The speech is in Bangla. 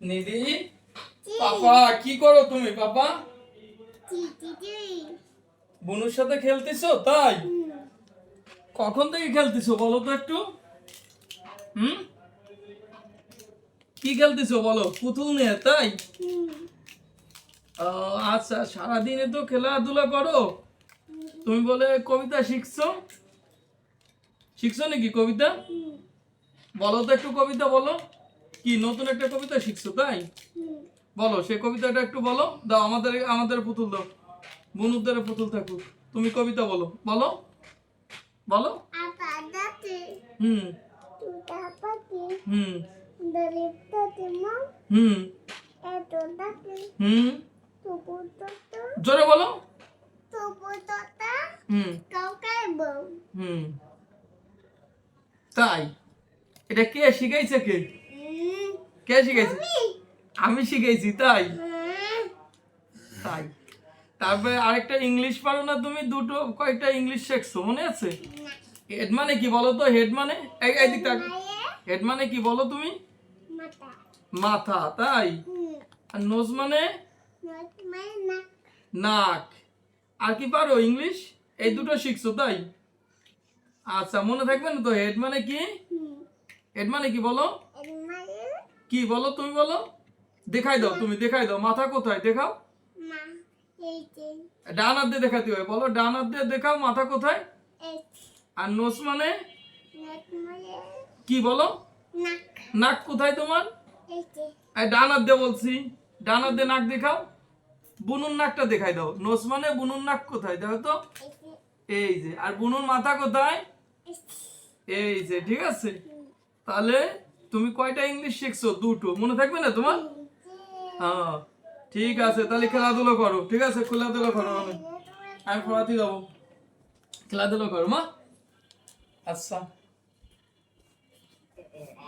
নিধি? পাপা কি করো তুমি পাপা? বুনুর সাথে খেলতেছো? তাই? কখন থেকে খেলতেছো বলো তো একটু? হুম? কি খেলতেছো বলো? পুতুল নিয়ে তাই? আচ্ছা সারাদিনে তো খেলাধুলা করো। তুমি বলে কবিতা শিখছো? শিখছো নাকি কবিতা? বলো তো একটু কবিতা বলো। কি নতুন একটা কবিতা শিখছো তাই? বলো সেই কবিতাটা একটু বলো। দাও আমাদের আমাদের পুতুল দাও। বুনুদের পুতুল থাকুক। তুমি কবিতা বলো। বলো। বলো। হুম। হুম। হুম। হুম। জোরে বলো। হুম। তাই। এটা কে শিখাইছে কে? কে শিখাইছে আমি শিখাইছি তাই? তাই। তারপরে আরেকটা ইংলিশ পারো না তুমি, দুটো কয়েকটা ইংলিশ শিখছো, মনে আছে? হেড মানে কি বলো তো? হেড মানে? হেড মানে কি বলো তুমি? মাথা, তাই? আর নোজ মানে? নাক। আর কি পারো ইংলিশ? এই দুটো শিখছো, তাই? আচ্ছা মনে থাকবে না তো? হেড মানে কি? হেড মানে কি বলো? কি বলো তুমি বলো? দেখাই দাও তুমি দেখাই দাও। মাথা কোথায়? দেখাও। ডান হাত দিয়ে দেখাতে হয় বলো ডান হাত দিয়ে দেখাও মাথা কোথায়? আর নোস মানে? কি বলো? নাক। কোথায় তোমার? ডান হাত দিয়ে বলছি। ডান হাত দিয়ে নাক দেখাও। বুনুর নাকটা দেখাই দাও। নোস মানে বুনুর নাক কোথায়? দেখো তো। এই যে। আর বুনুর মাথা কোথায়? এই যে। ঠিক আছে? তাহলে তুমি কয়টা ইংলিশ শিখছো? দুটো। মনে থাকবে না তোমার? হ্যাঁ। ঠিক আছে, তাহলে খেলাধুলো করো। ঠিক আছে, খেলাধুলো করো আমি। আমি পড়াতে যাব। খেলাধুলো করো, মা। আচ্ছা।